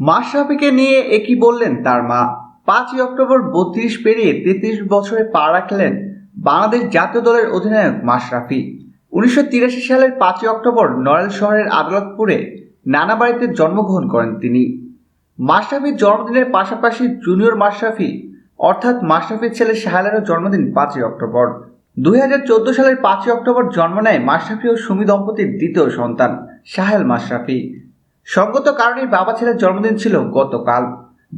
মাশরাফিকে নিয়ে একই বললেন তার মা? পাঁচই অক্টোবর বত্রিশ পেরিয়ে তেত্রিশ বছরে পা রাখলেন বাংলাদেশ জাতীয় দলের অধিনায়ক মাশরাফি। উনিশশো তিরাশি সালের পাঁচই অক্টোবর নড়াইল শহরের আদালতপুরে নানা বাড়িতে জন্মগ্রহণ করেন তিনি। মাশরাফির জন্মদিনের পাশাপাশি জুনিয়র মাশরাফি, অর্থাৎ মাশরাফির ছেলে সাহেলেরও জন্মদিন পাঁচই অক্টোবর। দুই হাজার চোদ্দ সালের পাঁচই অক্টোবর জন্ম নেয় মাশরাফি ও সুমি দম্পতির দ্বিতীয় সন্তান সাহেল মাশরাফি। সঙ্গত কারণেই বাবা ছেলের জন্মদিন ছিল গতকাল।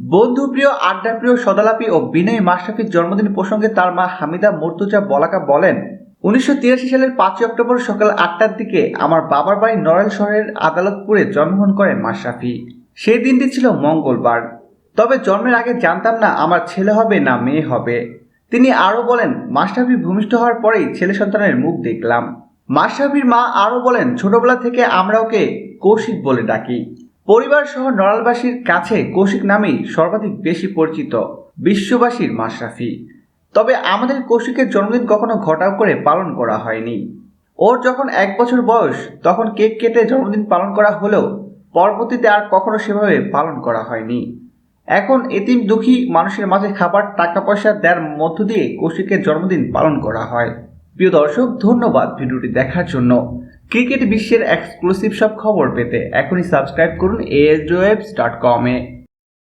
বন্ধুপ্রিয়, আড্ডাপ্রিয় সদালাপি ও বিনয় মাশরাফির জন্মদিন প্রসঙ্গে তার মা হামিদা মুর্তুজা বলাকা বলেন, উনিশশো তিরাশি সালের পাঁচই অক্টোবর সকাল আটটার দিকে আমার বাবার বাড়ি নড়াইল শহরের আদালতপুরে জন্মগ্রহণ করেন মাশরাফি। সেই দিনটি ছিল মঙ্গলবার। তবে জন্মের আগে জানতাম না আমার ছেলে হবে না মেয়ে হবে। তিনি আরও বলেন, মাশরাফি ভূমিষ্ঠ হওয়ার পরেই ছেলে সন্তানের মুখ দেখলাম। মাশরাফির মা আরও বলেন, ছোটবেলা থেকে আমরা ওকে কৌশিক বলে ডাকি। পরিবার সহ নড়ালবাসীর কাছে কৌশিক নামেই সর্বাধিক বেশি পরিচিত বিশ্ববাসীর মাশরাফি। তবে আমাদের কৌশিকের জন্মদিন কখনো ঘটাও করে পালন করা হয়নি। ওর যখন এক বছর বয়স, তখন কেক কেটে জন্মদিন পালন করা হলেও পরবর্তীতে আর কখনো সেভাবে পালন করা হয়নি। এখন এতিম দুঃখী মানুষের মাঝে খাবার টাকা পয়সা দেওয়ার মধ্য দিয়ে কৌশিকের জন্মদিন পালন করা হয়। প্রিয় দর্শক, ধন্যবাদ ভিডিওটি দেখার জন্য। ক্রিকেট বিশ্বের এক্সক্লুসিভ সব খবর পেতে এখনই সাবস্ক্রাইব করুন এএসডিওয়েবস ডট কমে